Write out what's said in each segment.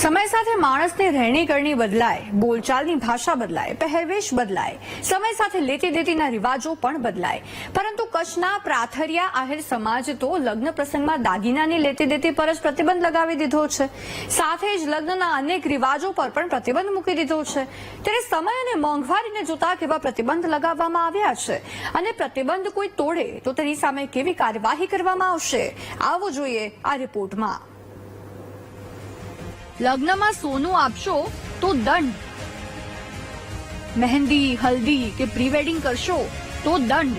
સમય સાથે માણસની રહેણી કરણી બદલાય, બોલચાલની ભાષા બદલાય, પહેરવેશ બદલાય, સમય સાથે લેતી દેતીના રિવાજો પણ બદલાય. પરંતુ કચ્છના પ્રાથરિયા આહિર સમાજ તો લગ્ન પ્રસંગમાં દાગીનાની લેતી દેતી પર જ પ્રતિબંધ લગાવી દીધો છે. સાથે જ લગ્નના અનેક રિવાજો પર પણ પ્રતિબંધ મૂકી દીધો છે. ત્યારે સમય અને મોંઘવારીને જોતા કેવા પ્રતિબંધ લગાવવામાં આવ્યા છે? અને પ્રતિબંધ કોઈ તોડે તો તેની સામે કેવી કાર્યવાહી કરવામાં આવશે? આવવું જોઈએ આ રિપોર્ટમાં. લગ્નમાં સોનું આપશો તો દંડ. મહેંદી, હલ્દી કે પ્રી કરશો તો દંડ.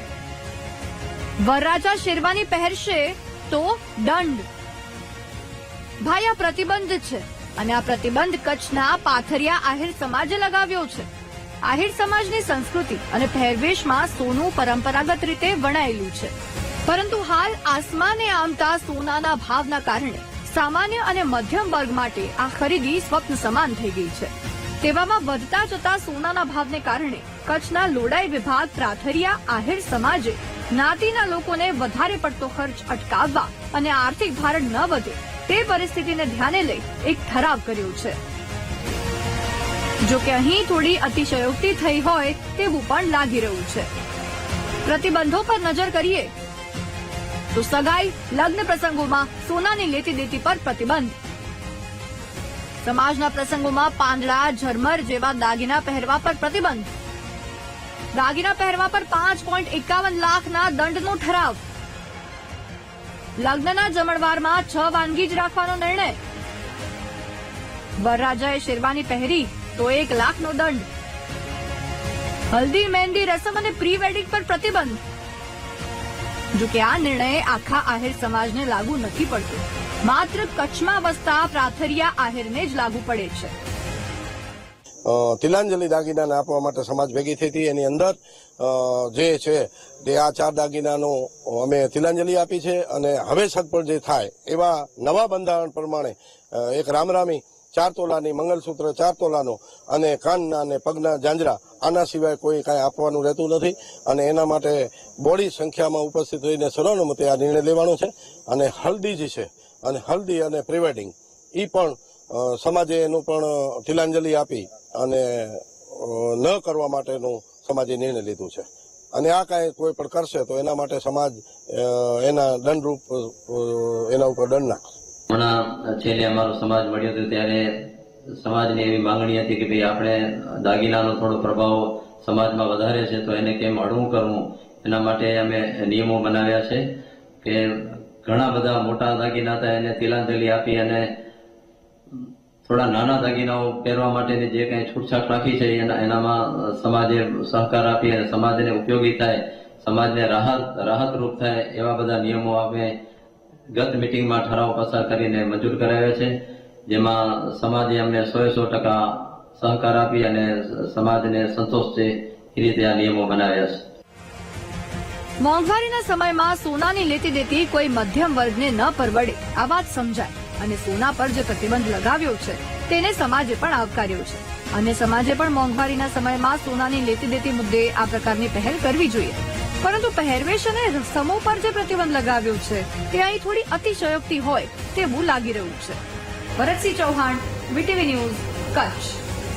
વરરાજા શેરવાની પહેરશે તો દંડ. ભાઈ, આ પ્રતિબંધ છે અને આ પ્રતિબંધ કચ્છના પાથરિયા આહિર સમાજે લગાવ્યો છે. આહિર સમાજની સંસ્કૃતિ અને પહેરવેશમાં સોનું પરંપરાગત રીતે વણાયેલું છે. પરંતુ હાલ આસમાને આમતા સોનાના ભાવના કારણે સામાન્ય અને મધ્યમ વર્ગ માટે આ ખરીદી સ્વપ્ન સમાન થઈ ગઈ છે. તેવામાં વધતા જતા સોનાના ભાવને કારણે કચ્છના લોડાઈ વિભાગ, પ્રાથરિયા, આહિર સમાજે જ્ઞાતિના લોકોને વધારે પડતો ખર્ચ અટકાવવા અને આર્થિક ભારણ ન વધે તે પરિસ્થિતિને ધ્યાને લઈ એક ઠરાવ કર્યો છે. જો કે અહીં થોડી અતિશયોક્તિ થઈ હોય તેવું પણ લાગી રહ્યું છે. પ્રતિબંધો પર નજર કરીએ તો સગાઈ લગ્ન પ્રસંગોમાં સોનાની લેતી દેતી પર પ્રતિબંધ. સમાજના પ્રસંગોમાં પાંદડા, ઝરમર જેવા દાગીના પહેરવા પર પ્રતિબંધ. દાગીના પહેરવા પર પાંચ પોઈન્ટ એકાવન લાખના દંડનો ઠરાવ. લગ્નના જમણવારમાં છ વાનગી જ રાખવાનો નિર્ણય. વરરાજાએ શેરવાની પહેરી તો એક લાખનો દંડ. હલ્દી, મહેંદી, રસમ અને પ્રી વેડિંગ પર પ્રતિબંધ. જો કે આ નિર્ણય આખા આહિર સમાજને લાગુ નથી પડતો. માત્ર કચ્છમાં વસતા પ્રાથરિયા આહિરને જ લાગુ પડે છે. તિલાંજલિ દાગીનાને આપવા માટે સમાજ ભેગી થઈ હતી. એની અંદર જે છે તે આ ચાર દાગીનાનો અમે તિલાંજલિ આપી છે અને હવે સગપણ જે થાય એવા નવા બંધારણ પ્રમાણે એક રામરામી ચાર તોલાની મંગલસૂત્ર ચાર તોલાનો અને કાનના અને પગના જાંજરા આના સિવાય કોઈ કાંઈ આપવાનું રહેતું નથી. અને એના માટે બોડી સંખ્યામાં ઉપસ્થિત રહીને સર્વાનુમતે આ નિર્ણય લેવાનો છે અને હલ્દી જે છે અને હલ્દી અને પ્રિવેડિંગ એ પણ સમાજે એનું પણ તિલાંજલિ આપી અને ન કરવા માટેનું સમાજે નિર્ણય લીધું છે. અને આ કાંઈ કોઈ પણ કરશે તો એના માટે સમાજ એના દંડરૂપ એના ઉપર દંડ નાખશે. છેલ્લે અમારો સમાજ મળ્યો હતો ત્યારે સમાજની એવી માંગણી હતી કે ભાઈ આપણે દાગીનાનો થોડો પ્રભાવ સમાજમાં વધારે છે તો એને કેમ અડવું કરવું? એના માટે અમે નિયમો બનાવ્યા છે કે ઘણા બધા મોટા દાગીના હતા એને તિલાંજલિ આપી અને થોડા નાના દાગીનાઓ પહેરવા માટેની જે કંઈ છૂટછાટ રાખી છે, એના એનામાં સમાજે સહકાર આપી અને સમાજને ઉપયોગી થાય, સમાજને રાહત રાહતરૂપ થાય એવા બધા નિયમો અમે ગત મિટિંગમાં ઠરાવ પસાર કરીને મંજૂર કરાવ્યા છે, જેમાં સમાજે અમને સો સો ટકા સહકાર આપી અને સમાજને સંતોષ છે એ રીતે આ નિયમો બનાવ્યા છે. મોંઘવારીના સમયમાં સોનાની લેતી દેતી કોઈ મધ્યમ વર્ગને ન પરવડે, આ વાત સમજાય. અને સોના પર જે પ્રતિબંધ લગાવ્યો છે, તેને સમાજે પણ આવકાર્યો છે. અને સમાજે પણ મોંઘવારીના સમયમાં સોનાની લેતી દેતી મુદ્દે આ પ્રકારની પહેલ કરવી જોઈએ. પરંતુ પહેરવેશ અને રસમો પર જે પ્રતિબંધ લગાવ્યો છે, તે અહીં થોડી અતિશયોક્તિ હોય તેવું લાગી રહ્યું છે. Bharatsinh Chauhan VTV news Kutch.